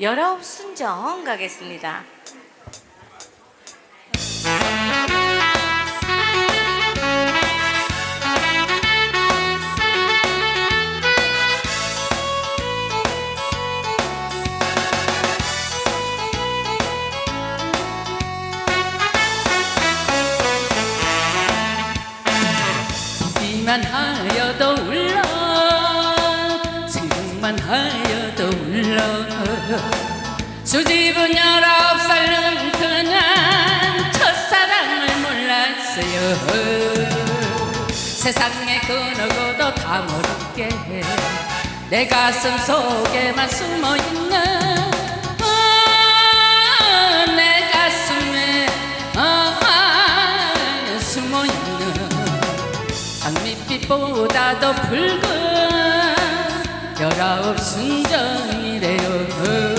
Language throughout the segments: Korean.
열아홉 순정 가겠습니다. 보기만 하여도 울러 생각만 울러 수집은 열아홉 살 뭉근한 첫사랑을 몰랐어요. 세상에 그 누구도 다 모르게 내 가슴 속에만 숨어있는 아, 숨어있는. 장밋빛보다도 붉은 열아홉 순정이래요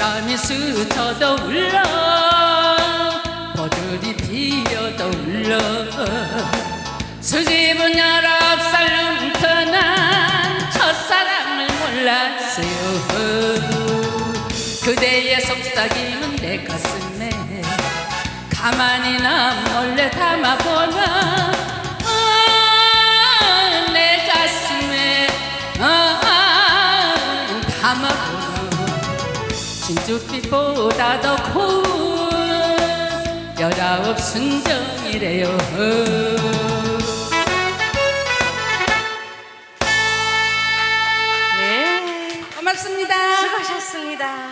바람이 스쳐도 울러 버들이 피어도 울러 수집은 열아홉 살 뭉턴한 첫사랑을 몰랐어요. 그대의 속삭임은 내 가슴에 가만히 나 몰래 담아보나. 아, 내 가슴에 아, 담아보나 진주빛보다 더 고운 열아홉 순정이래요 네. 고맙습니다 수고하셨습니다.